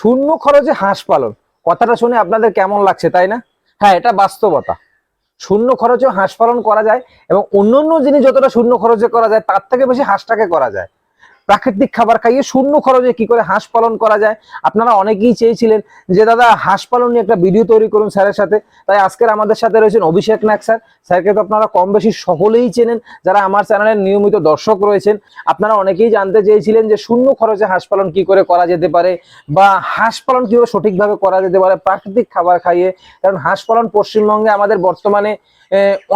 শূন্য খরচে হাঁস পালন। কথাটা শুনে আপনাদের কেমন লাগছে, তাই না? হ্যাঁ এটা বাস্তবতা। শূন্য খরচে হাঁস পালন করা যায় এবং অন্য অন্য জিনিস যতটা শূন্য খরচে করা যায়, তার থেকে বেশি হাঁসটাকে করা যায়। প্রাকৃতিক খাবার খাইয়ে শূন্য খরচে কি করে হাঁস পালন করা যায়? আপনারা অনেকেই চেয়েছিলেন যে, দাদা, হাঁস পালন নিয়ে একটা ভিডিও তৈরি করুন স্যারের সাথে। তাই আজকের আমাদের সাথে রয়েছেন অভিষেক নাগ স্যার। স্যারকে তো আপনারা কম বেশি সকলেই চেনেন, যারা আমার চ্যানেলের নিয়মিত দর্শক রয়েছেন। আপনারা অনেকেই জানতে চেয়েছিলেন যে, শূন্য খরচে হাঁস পালন কি করে করা যেতে পারে বা হাঁস পালন কীভাবে সঠিকভাবে করা যেতে পারে প্রাকৃতিক খাবার খাইয়ে? কারণ হাঁস পালন পশ্চিমবঙ্গে আমাদের বর্তমানে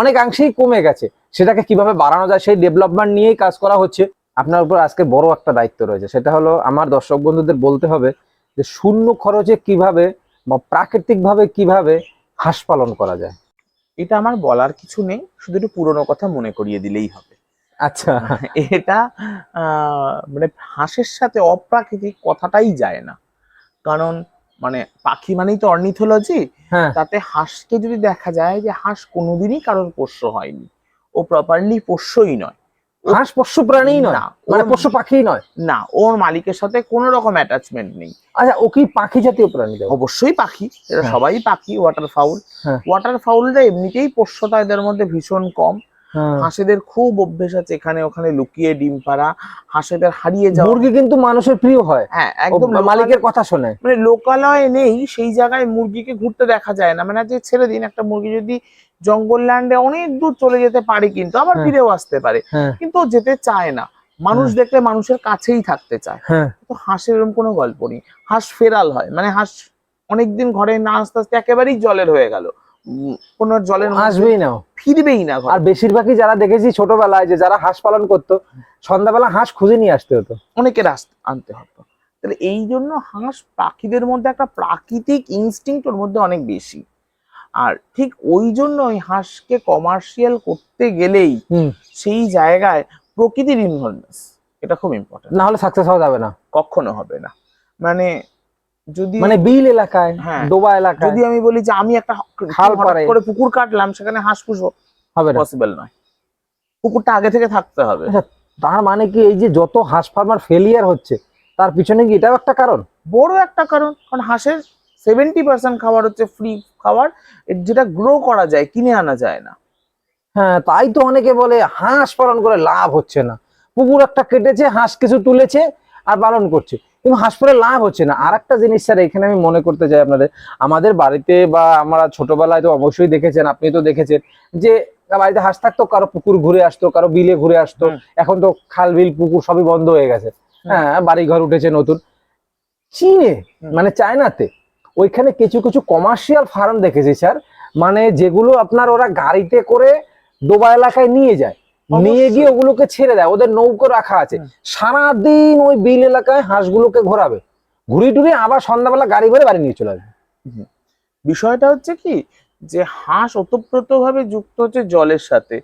অনেকাংশেই কমে গেছে। সেটাকে কীভাবে বাড়ানো যায়, সেই ডেভেলপমেন্ট নিয়েই কাজ করা হচ্ছে। আপনার উপর আজকে বড় একটা দায়িত্ব রয়েছে। সেটা হলো আমার দর্শক বন্ধুদের বলতে হবে যে শূন্য খরচে কীভাবে বা প্রাকৃতিক ভাবে কীভাবে হাঁস পালন করা যায়। এটা আমার বলার কিছু নেই শুধু একটু পুরোনো কথা মনে করিয়ে দিলেই হবে। আচ্ছা। এটা মানে হাঁসের সাথে অপ্রাকৃতিক কথাটাই যায় না। কারণ মানে পাখি মানেই তো অর্নিথোলজি। হ্যাঁ। তাতে হাঁসকে যদি দেখা যায় যে হাঁস কোনোদিনই কারোর পোষ্য হয়নি। ও প্রপারলি পোষ্যই নয়। হাঁস পোষ্য প্রাণী নয় না, মানে পশু পোষ্য পাখিই নয় না ওর মালিকের সাথে কোনো রকম অ্যাটাচমেন্ট নেই আচ্ছা ও কি পাখি জাতীয় প্রাণী অবশ্যই পাখি এরা হ্যাঁ। সবাই পাখি ওয়াটার ফাউল। ওয়াটার ফাউলটা এমনিতেই পোষ্যতা এদের মধ্যে ভীষণ কম। হাঁসেদের খুব অভ্যেস আছে এখানে ওখানে লুকিয়ে ডিম পাড়া হাঁসেদের হারিয়ে যাওয়া। মুরগি কিন্তু মানুষের প্রিয় হয়। হ্যাঁ একদম মালিকের কথা শোনে। মানে লোকালয়ে নেই সেই জায়গায় মুরগিকে ঘুরতে দেখা যায় না। মানে যে ছেড়ে দিন একটা মুরগি যদি জঙ্গল ল্যান্ডে অনেক দূর চলে যেতে পারে কিন্তু আবার হ্যাঁ। ফিরেও আসতে পারে। হ্যাঁ। কিন্তু যেতে চায় না। মানুষ দেখলে মানুষের কাছেই থাকতে চায়। হ্যাঁ। তো হাঁসের এরকম কোনো গল্প নেই। হাঁস ফেরাল হয়। মানে হাঁস অনেকদিন ঘরে না আসতে আসতে একেবারেই জলের হয়ে গেল। কোনো জলের আসবেই না। ফিরবেই না আর বেশিরভাগই যারা দেখেছি ছোটবেলায় যে যারা হাঁস পালন করতো সন্ধ্যাবেলা হাঁস খুঁজে নিয়ে আসতে হতো। অনেকের আনতে হতো। তাহলে এই জন্য হাঁস পাখিদের মধ্যে একটা প্রাকৃতিক ইনস্টিংক্ট ওর মধ্যে অনেক বেশি। আর ঠিক ওই জন্য ওই হাঁসকে কমার্শিয়াল করতে গেলেই সেই জায়গায় প্রকৃতির ইনভলভমেন্স এটা খুব ইম্পর্টেন্ট না হলে সাকসেস হওয়া যাবে না। কখনো হবে না। মানে যদি মানে বিল এলাকায় হ্যাঁ। ডোবা এলাকায়। যদি আমি বলি যে আমি একটা খাল করে পুকুর কাটলাম সেখানে হাঁস পুষবো হবে না। পসিবল নয়। পুকুরটা আগে থেকে থাকতে হবে। তার মানে কি এই যে যত হাঁস ফার্মার ফেলিয়ার হচ্ছে তার পিছনে কি এটাও একটা কারণ? বড় একটা কারণ কারণ হাঁসের সেভেন্টি পার্সেন্ট খাবার হচ্ছে ফ্রি খাবার যেটা গ্রো করা যায় কিনে আনা যায় না। হ্যাঁ তাই তো অনেকে বলে হাঁস পালন করে লাভ হচ্ছে না। পুকুর একটা কেটেছে হাঁস কিছু তুলেছে আর পালন করছে। কিন্তু হাঁস পরে লাভ হচ্ছে না। আর একটা জিনিস স্যার এখানে আমি মনে করতে চাই আপনাদের আমাদের বাড়িতে বা আমরা ছোটবেলায় তো অবশ্যই দেখেছেন আপনি তো দেখেছেন যে বাড়িতে হাঁস থাকতো কারও পুকুর ঘুরে আসতো কারও বিলে ঘুরে আসতো এখন তো খাল বিল পুকুর সবই বন্ধ হয়ে গেছে। হ্যাঁ বাড়ি ঘর উঠেছে নতুন। চীনে মানে চায়নাতে ওইখানে কিছু কিছু কমার্শিয়াল ফার্ম দেখেছি স্যার। মানে যেগুলো আপনার ওরা গাড়িতে করে ডোবা এলাকায় নিয়ে যায়। নিয়ে গিয়ে ওগুলোকে ছেড়ে দেয় ওদের নৌকো রাখা আছে। সারাদিন ওই বিল এলাকায় হাঁসগুলোকে ঘোরাবে। ঘুরিয়ে টুরিয়ে আবার সন্ধ্যাবেলা গাড়ি ভরে বাড়ি নিয়ে চলে আসবে। বিষয়টা হচ্ছে কি? যে হাঁস ওতপ্রোত ভাবে যুক্ত হচ্ছে জলের সাথে।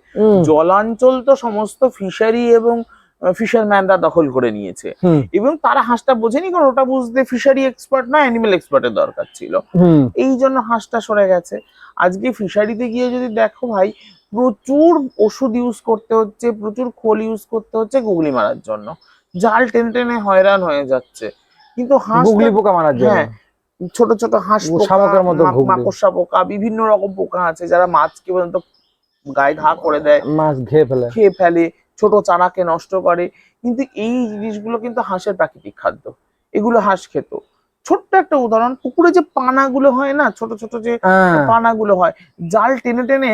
জলাঞ্চল তো সমস্ত ফিশারি এবং ফিশারম্যানরা দখল করে নিয়েছে। এবং তারা হাঁসটা বোঝেনি কারণ ওটা বুঝতে ফিশারি এক্সপার্ট না অ্যানিমেল এক্সপার্টের দরকার ছিল। এই জন্য হাঁসটা সরে গেছে। আজকে ফিশারিতে গিয়ে যদি দেখো ভাই প্রচুর ওষুধ ইউজ করতে হচ্ছে প্রচুর খোল ইউজ করতে হচ্ছে গুগলি মারার জন্য। জাল টেনে টেনে হয়রান হয়ে যাচ্ছে। কিন্তু হাঁস গুগলি পোকা মারার জন্য। হ্যাঁ, ছোট ছোট হাঁস পোকা, মতো মাকড়সা পোকা বিভিন্ন রকম পোকা আছে যারা মাছকে পর্যন্ত গায়ে ঘা করে দেয় মাছ ঘেয়ে ফেলে। খেয়ে ফেলে ছোট চারাকে নষ্ট করে। কিন্তু এই জিনিসগুলো কিন্তু হাঁসের প্রাকৃতিক খাদ্য। এগুলো হাঁস খেত। ছোট্ট একটা উদাহরণ পুকুরে যে পানাগুলো হয় না ছোট ছোট যে হ্যাঁ, পানাগুলো হয় জাল টেনে টেনে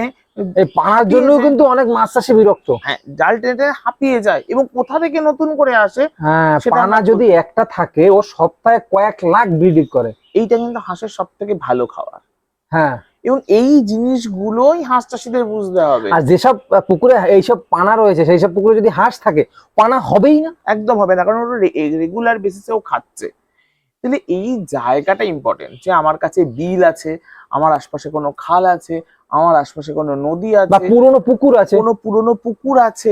এই পানার জন্য কিন্তু অনেক মাছ চাষি বিরক্ত। হ্যাঁ জাল টেনে টেনে হাঁপিয়ে যায় এবং কোথা থেকে নতুন করে আসে হ্যাঁ পানা যদি একটা থাকে ও সপ্তাহে কয়েক লাখ ব্রিডিং করে। এইটা কিন্তু হাঁসের সব থেকে ভালো খাবার। হ্যাঁ। এবং এই জিনিসগুলোই হাঁস চাষিদের বুঝতে হবে। আর যেসব পুকুরে এইসব পানা রয়েছে সেই সব পুকুরে যদি হাঁস থাকে পানা হবেই না? একদম হবে না কারণ ওটা রেগুলার ও খাচ্ছে। তাহলে এই জায়গাটা ইম্পর্টেন্ট যে আমার কাছে বিল আছে আমার আশপাশে কোনো খাল আছে আমার আশপাশে কোনো নদী আছে বা পুরনো পুকুর আছে। কোনো পুরনো পুকুর আছে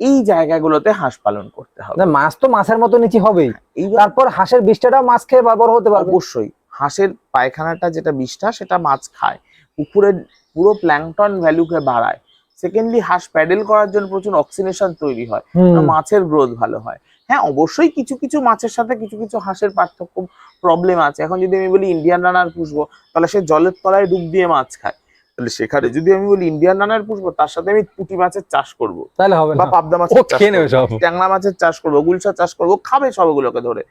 এই জায়গাগুলোতে হাঁস পালন করতে হবে। না, মাছ তো মাছের মতো নিচে হবেই তারপর হাঁসের বিষ্ঠাটাও মাছ খেয়ে ব্যবহার হতে পারবে। অবশ্যই হাঁসের পায়খানাটা যেটা বিষটা সেটা মাছ খায়। পুকুরের পুরো প্ল্যাংটন ভ্যালুকে বাড়ায়। সেকেন্ডলি হাঁস প্যাডেল করার জন্য প্রচুর অক্সিনেশন তৈরি হয়। মাছের গ্রোথ ভালো হয়। হ্যাঁ অবশ্যই কিছু কিছু মাছের সাথে কিছু কিছু হাঁসের পার্থক্য প্রবলেম আছে। এখন যদি আমি বলি ইন্ডিয়ান রানার পুষবো তাহলে সে জলের তলায় ডুব দিয়ে মাছ খায়। তাহলে সেখানে যদি আমি বলি ইন্ডিয়ান রানার পুষবো তার সাথে আমি পুঁটি মাছের চাষ করব। তাহলে হবে বা পাবদা মাছের ট্যাংরা মাছের চাষ করব গুলশা চাষ করব খাবে সবগুলোকে ধরে।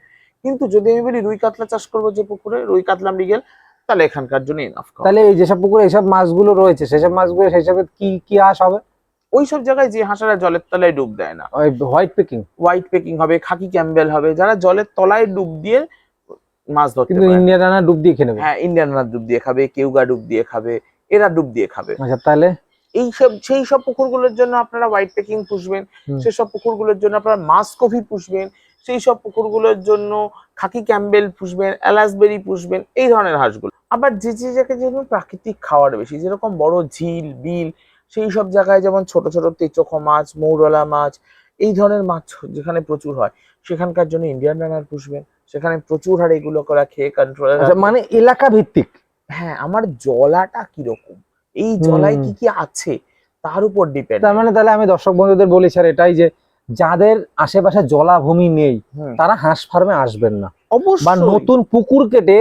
কিন্তু যদি আমি বলি রুই কাতলা চাষ করব যে পুকুরে রুই কাতলা মৃগেল তাহলে এখানকার জন্য এনাফ তাহলে এই যেসব পুকুরে এইসব মাছগুলো রয়েছে সেসব মাছগুলো সেই কি কি হাঁস হবে? ওই সব জায়গায় যে হাঁসারা জলের তলায় ডুব দেয় না। ওই হোয়াইট পিকিং হোয়াইট পেকিং হবে খাকি ক্যাম্বেল হবে যারা জলের তলায় ডুব দিয়ে মাছ ধরতে কিন্তু পারে। ইন্ডিয়ান রানা ডুব দিয়ে খেয়ে নেবে? হ্যাঁ ইন্ডিয়ান রানার ডুব দিয়ে খাবে কেউগা ডুব দিয়ে খাবে এরা ডুব দিয়ে খাবে। আচ্ছা তাহলে? এই সব সেই সব পুকুরগুলোর জন্য আপনারা হোয়াইট পেকিং পুষবেন। সেসব পুকুরগুলোর জন্য আপনারা মাছ কফি পুষবেন সেই সব পুকুরগুলোর জন্য খাকি ক্যাম্বেল পুষবেন এলাসবেরি পুষবেন এই ধরনের হাঁসগুলো। আবার যে যে জায়গায় যেরকম প্রাকৃতিক খাবার বেশি যেরকম বড় ঝিল বিল সেই সব জায়গায় যেমন ছোট ছোট তেচোখো মাছ মৌরলা মাছ এই ধরনের মাছ যেখানে প্রচুর হয় সেখানকার জন্য ইন্ডিয়ান রানার পুষবেন সেখানে প্রচুর হারে এগুলো করা খেয়ে কন্ট্রোলে আচ্ছা মানে এলাকা ভিত্তিক হ্যাঁ আমার জলাটা কীরকম? এই জলায় কি কি আছে? তার উপর ডিপেন্ড তার মানে তাহলে আমি দর্শক বন্ধুদের বলি স্যার এটাই যে যাদের আশেপাশে জলাভূমি নেই তারা হাঁস ফার্মে আসবেন না। বা নতুন পুকুর কেটে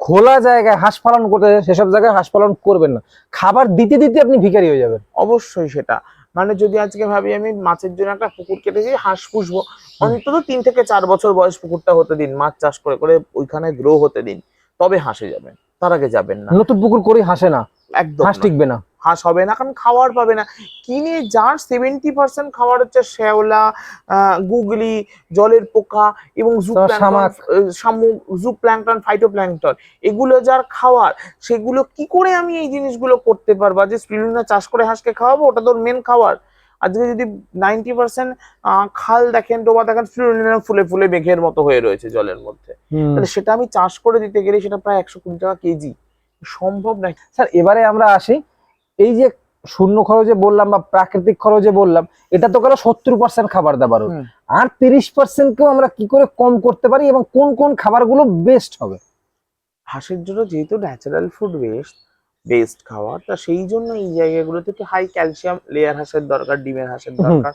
খোলা জায়গায় হাঁস পালন করতে সেসব জায়গায় হাঁস পালন করবেন না। খাবার দিতে দিতে আপনি ভিখারি হয়ে যাবেন। অবশ্যই সেটা। মানে যদি আজকে ভাবি আমি মাছের জন্য একটা পুকুর কেটেছি হাঁস পুষবো অন্তত তিন থেকে চার বছর বয়স পুকুরটা হতে দিন মাছ চাষ করে করে ওইখানে গ্রো হতে দিন তবে হাঁসে যাবেন। তার আগে যাবেন না। নতুন পুকুর করে হাসে না। একদম হাঁস টিকবে না। হাঁস হবে না কারণ খাওয়ার পাবে না। কিনে যার সেভেন্টি পার্সেন্ট খাবার হচ্ছে শ্যাওলা গুগলি জলের পোকা এবং জু প্ল্যাংটন ফাইটো প্ল্যাংটন এগুলো যার খাওয়ার সেগুলো কি করে আমি এই জিনিসগুলো করতে পারব? যে স্পিরুলিনা চাষ করে হাঁসকে খাওয়াবো? ওটা তোর মেন খাবার আজকে যদি নাইনটি পার্সেন্ট খাল দেখেন ডোবা দেখেন ফুলে ফুলে মেঘের মতো হয়ে রয়েছে জলের মধ্যে। তাহলে সেটা আমি চাষ করে দিতে গেলে সেটা প্রায় একশো কুড়ি টাকা কেজি। সম্ভব না স্যার এবারে আমরা আসি। এই যে শূন্য খরচে বললাম বা প্রাকৃতিক খরচে বললাম এটা তো গেল সত্তর পার্সেন্ট খাবার দাবার আর তিরিশ পার্সেন্টকেও আমরা কি করে কম করতে পারি এবং কোন কোন খাবারগুলো বেস্ট হবে? হাঁসের জন্য যেহেতু ন্যাচারাল ফুড বেস্ট বেস্ট খাবার তা সেই জন্য এই জায়গাগুলোতে একটু হাই ক্যালসিয়াম লেয়ার হাঁসের দরকার ডিমের হাঁসের দরকার।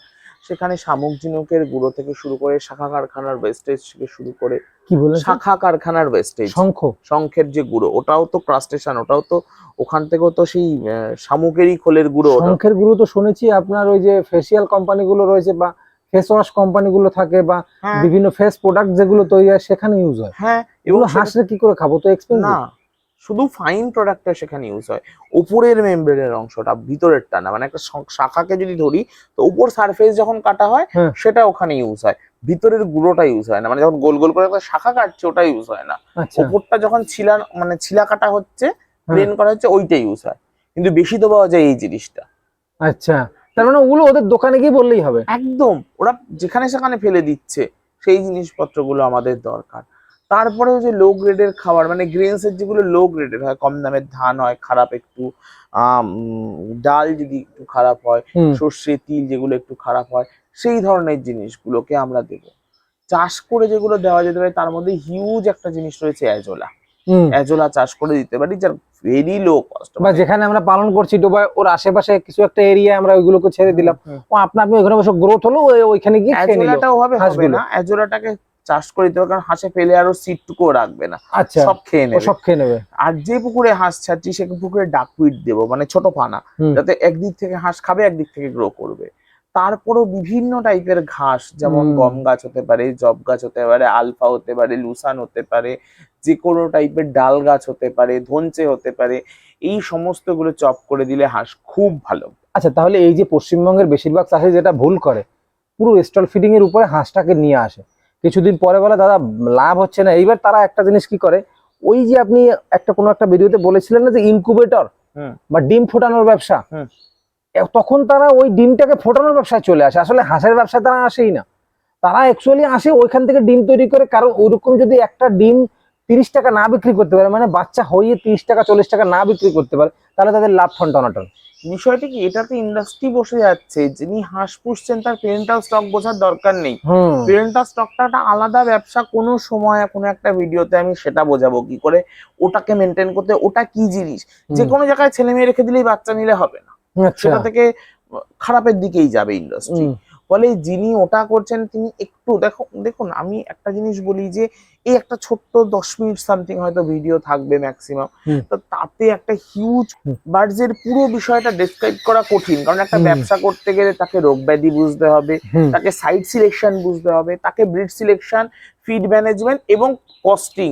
সেখানে শামুক ঝিনুকের গুঁড়ো থেকে শুরু করে শাখা কারখানার ওয়েস্টেজ থেকে শুরু করে কি বলেন শাখা কারখানার ওয়েস্টেজ শঙ্খ। শঙ্খের যে গুঁড়ো ওটাও তো ক্রাস্টেশন ওটাও তো ওখান থেকেও তো সেই শামুকেরই খোলের গুঁড়ো শঙ্খের গুঁড়ো তো শুনেছি আপনার ওই যে ফেসিয়াল কোম্পানিগুলো রয়েছে বা ফেস ওয়াশ কোম্পানিগুলো থাকে বা হ্যাঁ। বিভিন্ন ফেস প্রোডাক্ট যেগুলো তৈরি হয় সেখানে ইউজ হয়। হ্যাঁ এগুলো হাঁসরে কি করে খাব? তো এক্সপেন্সিভ না শুধু ফাইন প্রোডাক্টটা সেখানে ইউজ হয়। উপরের মেমব্রেনের অংশটা ভিতরেরটা না। মানে একটা শাখাকে যদি ধরি তো উপর সারফেস যখন কাটা হয় হ্যাঁ। সেটা ওখানে ইউজ হয়। ভিতরের গুঁড়োটা ইউজ হয় না। মানে যখন গোল গোল করে একটা শাখা কাটছে ওটা ইউজ হয় না। আচ্ছা। উপরটা যখন ছিলা মানে ছিলা কাটা হচ্ছে হ্যাঁ। প্লেন করা হচ্ছে ওইটা ইউজ হয়। কিন্তু বেশি তো পাওয়া যায় এই জিনিসটা। আচ্ছা। তার মানে ওগুলো ওদের দোকানে গিয়ে বললেই হবে। একদম। ওরা যেখানে সেখানে ফেলে দিচ্ছে। সেই জিনিসপত্রগুলো আমাদের দরকার। তারপরেও যে লো গ্রেডের খাবার মানে গ্রেনস এর যেগুলো লো গ্রেডের হয় কম দামের ধান হয় খারাপ একটু ডাল যদি একটু খারাপ হয় সর্ষে তিল যেগুলো একটু খারাপ হয় সেই ধরনের জিনিসগুলোকে আমরা দেব। চাষ করে যেগুলো দেওয়া যেতে পারে তার মধ্যে হিউজ একটা জিনিস রয়েছে অ্যাজোলা। অ্যাজোলা চাষ করে দিতে পারি যার ভেরি লো কস্ট বা যেখানে আমরা পালন করছি ডোবায় ওর আশেপাশে কিছু একটা এরিয়া আমরা ওইগুলোকে ছেড়ে দিলাম। ও আপনা আপনি ওইখানে বসে গ্রোথ হলো ওইখানে গিয়ে খেয়ে নিল। অ্যাজোলাটা ওভাবে হবে না? অ্যাজোলাটাকে চাষ করে দিতে কারণ হাঁসে ফেলে আরও সিটটুকুও রাখবে না। আচ্ছা সব খেয়ে নেবে। সব খেয়ে নেবে। আর যে পুকুরে হাঁস ছাড়ছি সে পুকুরে ডাকউইট দেবো মানে ছোট পানা হুম। যাতে একদিক থেকে হাঁস খাবে একদিক থেকে গ্রো করবে। তারপরও বিভিন্ন টাইপের ঘাস যেমন গম গাছ হতে পারে জব গাছ হতে পারে আলফা হতে পারে লুসান হতে পারে যে কোনো টাইপের ডাল গাছ হতে পারে ধনচে হতে পারে এই সমস্তগুলো চপ করে দিলে হাঁস খুব ভালো। আচ্ছা তাহলে এই যে পশ্চিমবঙ্গের বেশিরভাগ চাষি যেটা ভুল করে পুরো স্টল ফিডিং এর উপরে হাঁসটাকে নিয়ে আসে। কিছুদিন পরে বলে দাদা লাভ হচ্ছে না। এইবার তারা একটা জিনিস কি করে? ওই যে আপনি একটা কোনো একটা ভিডিওতে বলেছিলেন না যে ইনকুবেটর বা ডিম ফোটানোর ব্যবসা? তখন তারা ওই ডিমটাকে ফোটানোর ব্যবসায় চলে আসে। আসলে হাঁসের ব্যবসায় তারা আসেই না। তারা অ্যাকচুয়ালি আসে ওইখান থেকে ডিম তৈরি করে। কারণ ওইরকম যদি একটা ডিম তিরিশ টাকা না বিক্রি করতে পারে মানে বাচ্চা হয়ে তিরিশ টাকা চল্লিশ টাকা না বিক্রি করতে পারে তাহলে তাদের লাভ ঠন টনাটন বিষয়টা কি এটাতে ইন্ডাস্ট্রি বসে যাচ্ছে যিনি হাঁস পুষছেন তার পেরেন্টাল স্টক বোঝার দরকার নেই। পেরেন্টাল স্টকটা একটা আলাদা ব্যবসা কোনো সময় কোনো একটা ভিডিওতে আমি সেটা বোঝাবো কি করে ওটাকে মেনটেন করতে ওটা কি জিনিস? যে কোনো জায়গায় ছেলে মেয়ে রেখে দিলেই বাচ্চা নিলে হবে না। আচ্ছা। সেটা থেকে খারাপের দিকেই যাবে ইন্ডাস্ট্রি ফলে যিনি ওটা করছেন তিনি একটু দেখো দেখুন আমি একটা জিনিস বলি যে এই একটা ছোট্ট দশ মিনিট সামথিং হয়তো ভিডিও থাকবে ম্যাক্সিমাম তো তাতে একটা হিউজ এর পুরো বিষয়টা ডেসক্রাইব করা কঠিন। কারণ একটা ব্যবসা করতে গেলে তাকে রোগ ব্যাধি বুঝতে হবে তাকে সাইট সিলেকশন বুঝতে হবে তাকে ব্রিড সিলেকশন ফিড ম্যানেজমেন্ট এবং কস্টিং